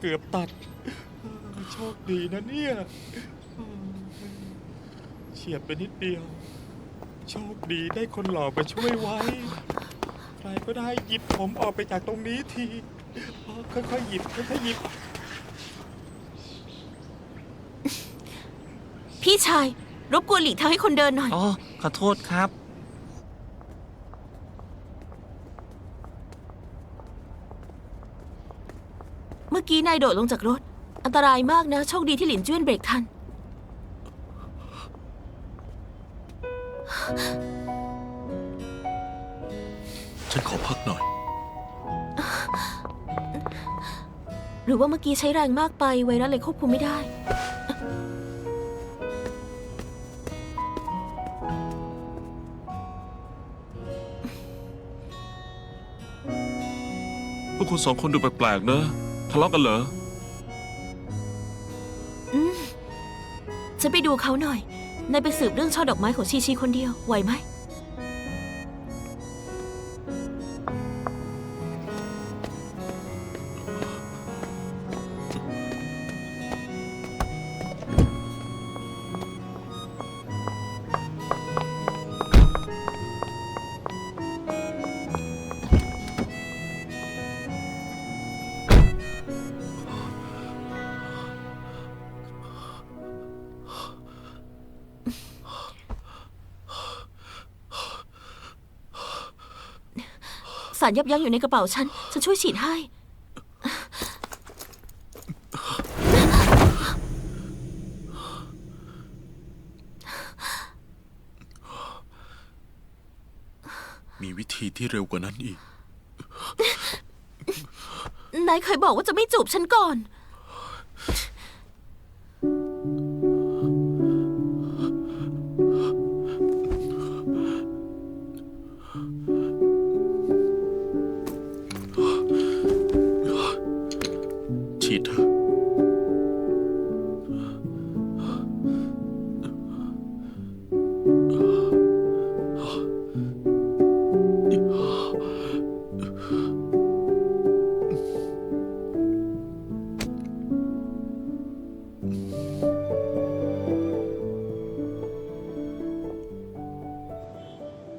เกือบตัด โชคดีนะเนี่ยเฉียดไปนิดเดียว โชคดีได้คนหล่อมาช่วยไว้ ใครก็ได้หยิบผมออกไปจากตรงนี้ทีค่อยๆหยิบค่อยๆหยิบ พี่ชาย รบกวนหลีกทางให้คนเดินหน่อย อ๋อ ขอโทษครับ เมื่อ กี้นายโดดลงจากรถ อันตรายมากนะ โชคดีที่หลินเจี้ยนเบรกทัน ฉันขอพักหน่อย หรือว่าเมื่อกี้ใช้แรงมากไปไวรัสเลยควบคุมไม่ได้ พวกคุณสองคนดูแปลกๆเนอะ ทะเลาะกันเหรออืมฉันไปดูเขาหน่อย นายไปสืบเรื่องช่อดอกไม้ของชีชีคนเดียวไหวไหมารยับยั้งอยู่ในกระเป๋าฉัน ฉันช่วยฉีดให้ มีวิธีที่เร็วกว่านั้นอีก นายเคยบอกว่าจะไม่จูบฉันก่อน ฉีดเถอะ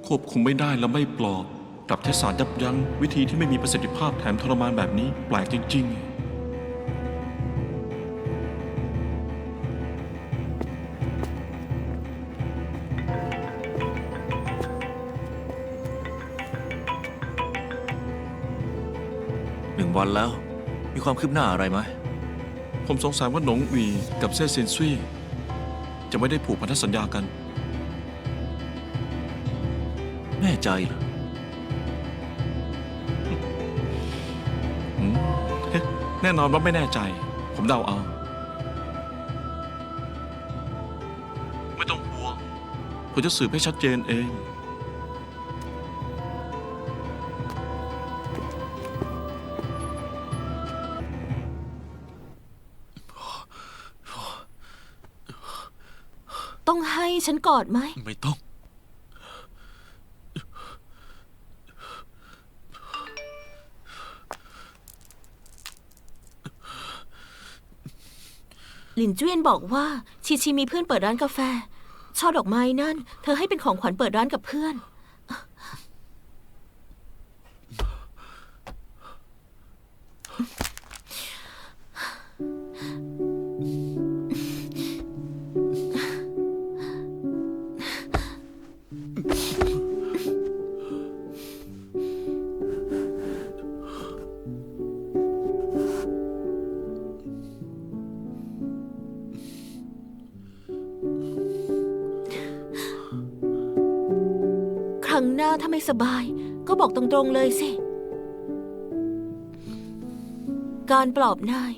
ควบคุมไม่ได้และไม่ปลอบกับใช้สารยับยั้งวิธีที่ไม่มีประสิทธิภาพแถมทรมานแบบนี้แปลกจริง ๆ งวันแล้ว มีความคืบหน้าอะไรไหมผมสงสัยว่าหนงหวีกับเซ่เซินซุยจะไม่ได้ผูกพันธสัญญากัน แน่ใจเหรออืมเฮ้แน่นอนว่าไม่แน่ใจ ผมเดาเอา ไม่ต้องห่วงผมจะสืบให้ชัดเจนเอง ต้องให้ฉันกอดไหม ไม่ต้อง หลินเจี้ยนบอกว่า ชีชีมีเพื่อนเปิดร้านกาแฟ ช่อดอกไม้นั่น เธอให้เป็นของขวัญเปิดร้านกับเพื่อน รั้งหน้าถ้าไม่สบาย ก็บอกตรงๆเลยสิ การปลอบนาย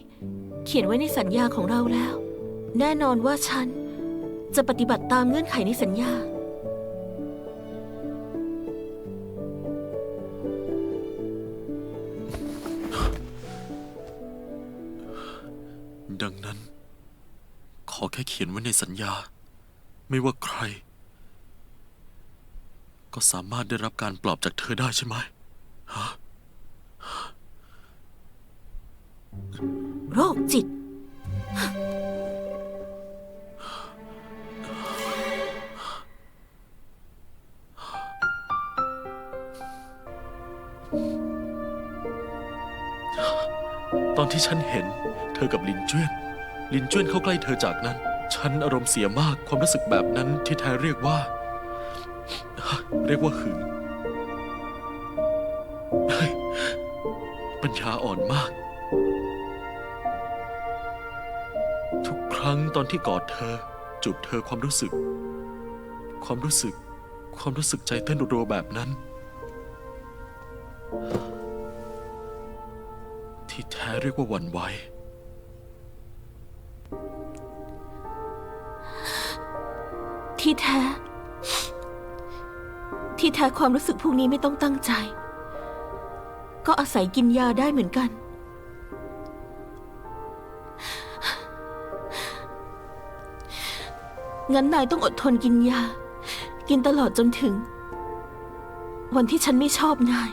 เขียนไว้ในสัญญาของเราแล้ว แน่นอนว่าฉันจะปฏิบัติตามเงื่อนไขในสัญญา ดังนั้น ขอแค่เขียนไว้ในสัญญา ไม่ว่าใคร ก็สามารถได้รับการปลอบจากเธอได้ใช่ไหมฮะโรคจิต ตอนที่ฉันเห็น เธอกับลินเจิ้ยนลินเจิ้ยนเข้าใกล้เธอจากนั้น ฉันอารมณ์เสียมากความรู้สึกแบบนั้นที่แท้เรียกว่า เรียกว่าหึง ปัญญาอ่อนมาก ทุกครั้งตอนที่กอดเธอ จูบเธอความรู้สึก ความรู้สึก ความรู้สึกใจเต้นรัวๆแบบนั้น ที่แท้เรียกว่าหวันไหวที่แท้ ที่แท้ความรู้สึกพวกนี้ไม่ต้องตั้งใจ ก็อาศัยกินยาได้เหมือนกัน งั้นนายต้องอดทนกินยา กินตลอดจนถึง วันที่ฉันไม่ชอบนาย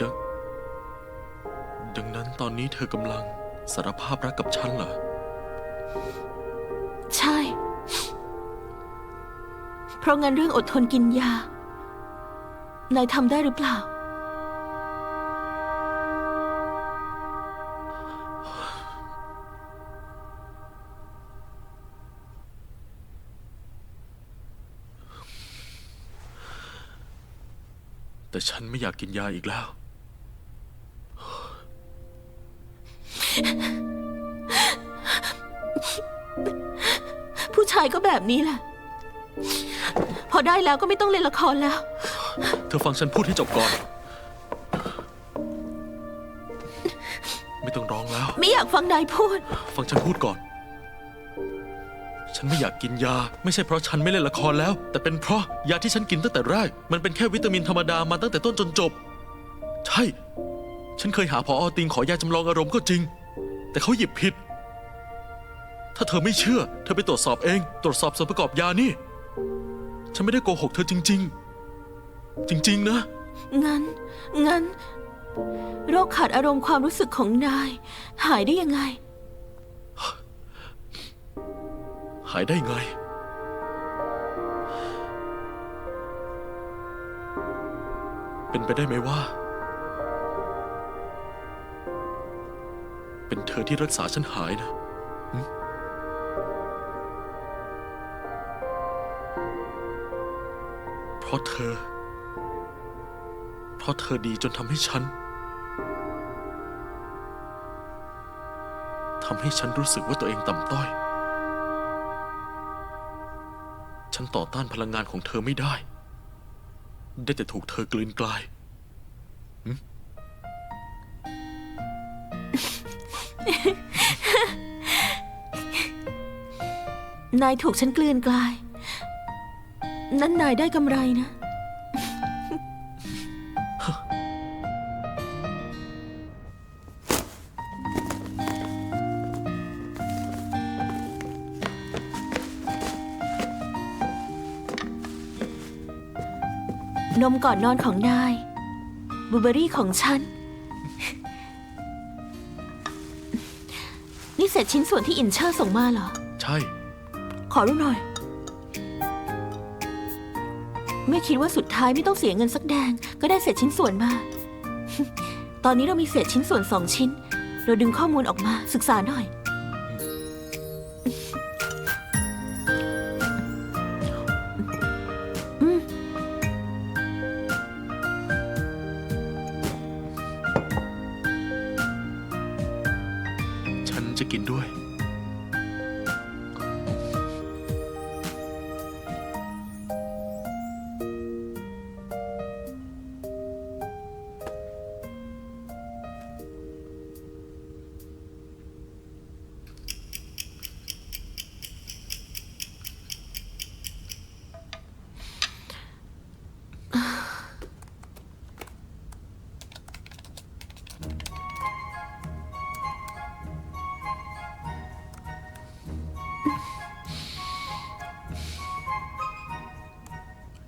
ดัง ดังนั้นตอนนี้เธอกำลัง สารภาพรักกับฉันเหรอ ใช่ เพราะงั้นเรื่องอดทนกินยา นายทำได้หรือเปล่า แต่ฉันไม่อยากกินยาอีกแล้ว ผู้ชายก็แบบนี้แหละ พอได้แล้วก็ไม่ต้องเล่นละครแล้ว เธอฟังฉันพูดให้จบก่อน ไม่ต้องร้องแล้ว ไม่อยากฟังนายพูด ฟังฉันพูดก่อน ฉันไม่อยากกินยา ไม่ใช่เพราะฉันไม่เล่นละครแล้ว แต่เป็นเพราะยาที่ฉันกินตั้งแต่แรก มันเป็นแค่วิตามินธรรมดามาตั้งแต่ต้นจนจบ ใช่ ฉันเคยหาพออติงขอยาจำลองอารมณ์ก็จริง แต่เขาหยิบผิด ถ้าเธอไม่เชื่อ เธอไปตรวจสอบเอง ตรวจสอบส่วนประกอบยานี่ ฉันไม่ได้โกหกเธอจริง ๆ จริง ๆ นะ งั้น งั้น โรคขาดอารมณ์ความรู้สึกของนาย หายได้ยังไง หายได้ไง เป็นไปได้ไหมว่า เป็นเธอที่รักษาฉันหายนะ เพราะเธอ เพราะเธอดีจนทำให้ฉันทำให้ฉันรู้สึกว่าตัวเองต่ำต้อย ฉันต่อต้านพลังงานของเธอไม่ได้ ได้แต่ถูกเธอกลืนกลาย นายถูกฉันกลืนกลาย นั่นนายได้กำไรนะ นมก่อนนอนของนายบลูเบอรี่ของฉัน นี่เศษชิ้นส่วนที่อินเชอร์ส่งมาเหรอ ใช่ ขอรู้หน่อย ไม่คิดว่าสุดท้ายไม่ต้องเสียเงินสักแดง ก็ได้เศษชิ้นส่วนมา ตอนนี้เรามีเศษชิ้นส่วนสองชิ้น เราดึงข้อมูลออกมาศึกษาหน่อยอืมฉันจะกินด้วย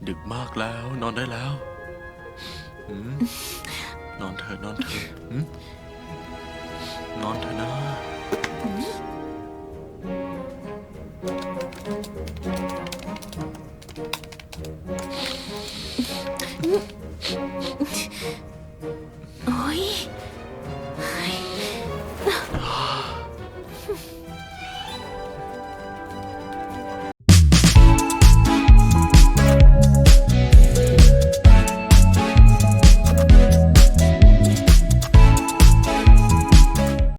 ดึกมากแล้วนอนได้แล้วนอนเถอะนอนเถอะนอนเถอะนะโอ้ย